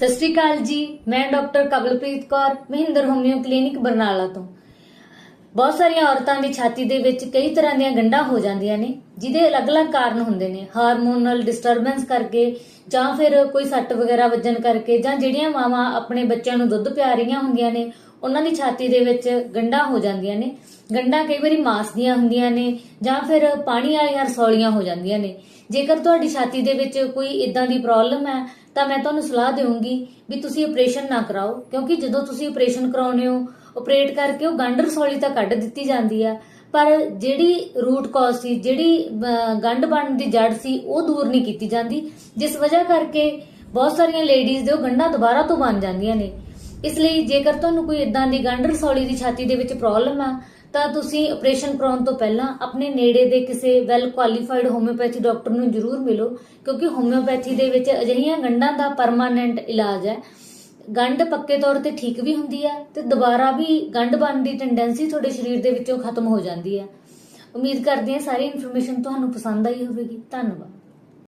ਸਤਿ ਸ਼੍ਰੀ ਅਕਾਲ ਜੀ ਮੈਂ doctor Kawalpreet Kaur Mahinder homeo clinic Barnala ਤੋਂ। ਬਹੁਤ ਸਾਰੀਆਂ ਔਰਤਾਂ ਦੀ ਛਾਤੀ ਦੇ ਵਿੱਚ ਕਈ ਤਰ੍ਹਾਂ ਦੀਆਂ ਗੰਢਾਂ ਹੋ ਜਾਂਦੀਆਂ ਨੇ, ਜਿਹਦੇ ਅਲੱਗ-ਅਲੱਗ ਕਾਰਨ ਹੁੰਦੇ ਨੇ। ਹਾਰਮੋਨਲ ਡਿਸਟਰਬੈਂਸ ਕਰਕੇ ਜਾਂ ਫਿਰ ਕੋਈ ਸੱਟ ਵਗੈਰਾ ਵੱਜਣ ਕਰਕੇ ਜਾਂ ਜਿਹੜੀਆਂ ਮਾਵਾਂ ਆਪਣੇ ਬੱਚਿਆਂ ਨੂੰ ਦੁੱਧ ਪਿਆ ਰਹੀਆਂ ਹੁੰਦੀਆਂ ਨੇ, ਉਹਨਾਂ ਦੀ ਛਾਤੀ ਦੇ ਵਿੱਚ ਗੰਢਾਂ ਹੋ ਜਾਂਦੀਆਂ ਨੇ। ਗੰਢਾਂ ਕਈ ਵਾਰੀ ਮਾਸ ਦੀਆਂ ਹੁੰਦੀਆਂ ਨੇ ਜਾਂ ਫਿਰ ਪਾਣੀ ਵਾਲੀਆਂ ਰਸੌਲੀਆਂ ਹੋ ਜਾਂਦੀਆਂ ਨੇ। ਜੇਕਰ ਤੁਹਾਡੀ ਛਾਤੀ ਦੇ ਵਿੱਚ ਕੋਈ ਇਦਾਂ ਦੀ ਪ੍ਰੋਬਲਮ ਹੈ, ਤਾਂ ਮੈਂ ਤੁਹਾਨੂੰ ਸਲਾਹ ਦੇਵਾਂਗੀ ਵੀ ਤੁਸੀਂ ਆਪਰੇਸ਼ਨ ਨਾ ਕਰਾਓ, ਕਿਉਂਕਿ ਜਦੋਂ ਤੁਸੀਂ ਆਪਰੇਸ਼ਨ ਕਰਾਉਨੇ ਹੋ ਆਪਰੇਟ ਕਰਕੇ ਉਹ ਗੰਢ ਰਸੌਲੀ ਤਾਂ ਕੱਢ ਦਿੱਤੀ ਜਾਂਦੀ ਆ। ਪਰ ਜਿਹੜੀ ਰੂਟ ਕਾਜ਼ ਸੀ, ਜਿਹੜੀ ਗੰਢ ਬਣਨ ਦੀ ਜੜ ਸੀ, ਉਹ ਦੂਰ ਨਹੀਂ ਕੀਤੀ ਜਾਂਦੀ, ਜਿਸ ਵਜ੍ਹਾ ਕਰਕੇ ਬਹੁਤ ਸਾਰੀਆਂ ਲੇਡੀਜ਼ ਦੇ ਉਹ ਗੰਢਾਂ ਦੁਬਾਰਾ ਤੋਂ ਬਣ ਜਾਂਦੀਆਂ ਨੇ। ਇਸ ਲਈ ਜੇਕਰ ਤੁਹਾਨੂੰ ਕੋਈ ਇਦਾਂ ਦੀ ਗੰਢ ਰਸੌਲੀ ਦੀ ਛਾਤੀ ਦੇ ਵਿੱਚ ਪ੍ਰੋਬਲਮ ਆ, ਤਾਂ ਤੁਸੀਂ ਆਪਰੇਸ਼ਨ ਕਰਾਉਣ ਤੋਂ ਪਹਿਲਾਂ ਆਪਣੇ ਨੇੜੇ ਦੇ ਕਿਸੇ ਵੈਲ ਕੁਆਲੀਫਾਈਡ ਹੋਮਿਓਪੈਥੀ ਡਾਕਟਰ ਨੂੰ ਜ਼ਰੂਰ ਮਿਲੋ, ਕਿਉਂਕਿ ਹੋਮਿਓਪੈਥੀ ਦੇ ਵਿੱਚ ਅਜਿਹੀਆਂ ਗੰਢਾਂ ਦਾ ਪਰਮਾਨੈਂਟ ਇਲਾਜ ਹੈ। ਗੰਢ ਪੱਕੇ ਤੌਰ ਤੇ ਠੀਕ ਵੀ ਹੁੰਦੀ ਹੈ ਤੇ ਦੁਬਾਰਾ ਵੀ ਗੰਢ ਬਣਨ ਦੀ ਟੈਂਡੈਂਸੀ ਤੁਹਾਡੇ ਸਰੀਰ ਦੇ ਵਿੱਚੋਂ ਖਤਮ ਹੋ ਜਾਂਦੀ ਹੈ ਉਮੀਦ ਕਰਦੇ ਹਾਂ ਸਾਰੀ ਇਨਫੋਰਮੇਸ਼ਨ ਤੁਹਾਨੂੰ ਪਸੰਦ ਆਈ ਹੋਵੇਗੀ। ਧੰਨਵਾਦ।